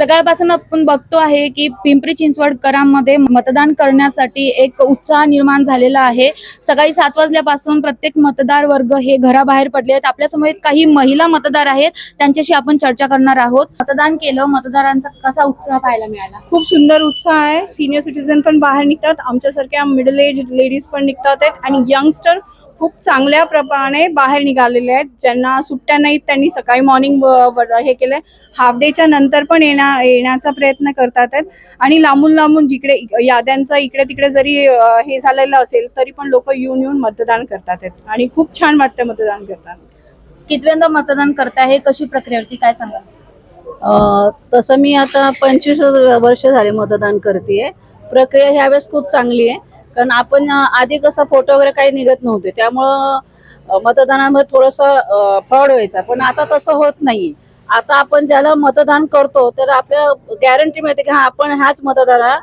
सकाळपासून आपण बघतो आहे की पिंपरी चिंचवडकरांमध्ये मतदान करण्यासाठी एक उत्साह निर्माण झालेला आहे. सकाळी सात वाजल्यापासून प्रत्येक मतदार वर्ग हे घराबाहेर पडले आहेत. आपल्यासमोर काही महिला मतदार आहेत. त्यांच्याशी आपण चर्चा करणार आहोत. मतदान केलं मतदारांचा कसा उत्साह पाहायला मिळाला? खूप सुंदर उत्साह आहे. सिनियर सिटीजन पण बाहेर निघतात. आमच्यासारख्या मिडल एज लेडीज पण निघतात आहेत. आणि यंगस्टर खूप चांगल्या प्रमाणे बाहेर निघालेले आहेत. ज्यांना सुट्ट्या नाहीत त्यांनी सकाळी मॉर्निंग हे केलंय. हाफ डेच्या नंतर पण येणार येण्या येण्याचा प्रयत्न करतात आहेत. आणि लांबून लांबून जिकडे याद्यांचा इकडे तिकडे जरी हे झालेलं असेल तरी पण लोक येऊन येऊन मतदान करतात आहेत. आणि खूप छान वाटतं मतदान करताना. कितव्यांदा मतदान करताय कशी प्रक्रिया होती काय सांगा? अ, तसं मी आता पंचवीस वर्ष झाले मतदान करते प्रक्रिया ह्यावेळेस खूप चांगली आहे. कारण आपण आधी कसं फोटो वगैरे काही निघत नव्हते. त्यामुळं मतदानामध्ये थोडंसं फ्रॉड व्हायचा. पण आता तसं होत नाही आता आपण ज्याला मतदान करतो तर आपल्या गॅरंटी मिळते की हा आपण ह्याच मतदाराला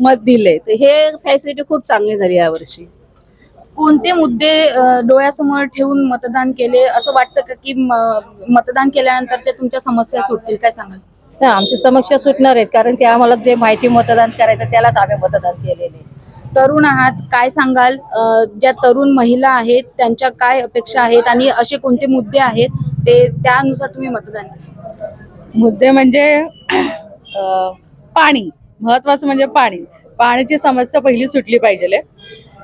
मत दिले तर हे फॅसिलिटी खूप चांगली झाली यावर्षी. कोणते मुद्दे अ, डोळ्यासमोर ठेवून मतदान केले? असं वाटतं का की म- मतदान केल्यानंतर ते तुमच्या समस्या सुटतील? काय सांगाल? तर आमची समस्या सुटणार आहेत. कारण की आम्हाला जे माहिती मतदान करायचं त्यालाच आम्ही मतदान केलेले आहे. तरुण आहात काय सांगाल? अ, ज्या तरुण महिला आहेत त्यांच्या काय अपेक्षा आहेत? आणि असे कोणते मुद्दे आहेत ते त्यानुसार तुम्ही मतदान केलं? मुद्दे म्हणजे पाणी. महत्वाचं म्हणजे पाणी. पाण्याची समस्या पहिली सुटली पाहिजे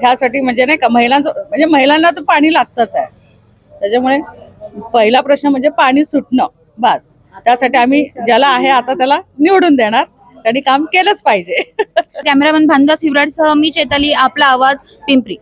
ह्यासाठी म्हणजे नाही का महिलांचं म्हणजे महिलांना तर पाणी लागतच आहे. त्याच्यामुळे पहिला प्रश्न म्हणजे पाणी सुटणं. बस. त्यासाठी आम्ही ज्याला आहे आता त्याला निवडून देणार. त्यांनी काम केलंच पाहिजे. कॅमेरामॅन भानदास हिवराडसह मी चैताली आपला आवाज पिंपरी.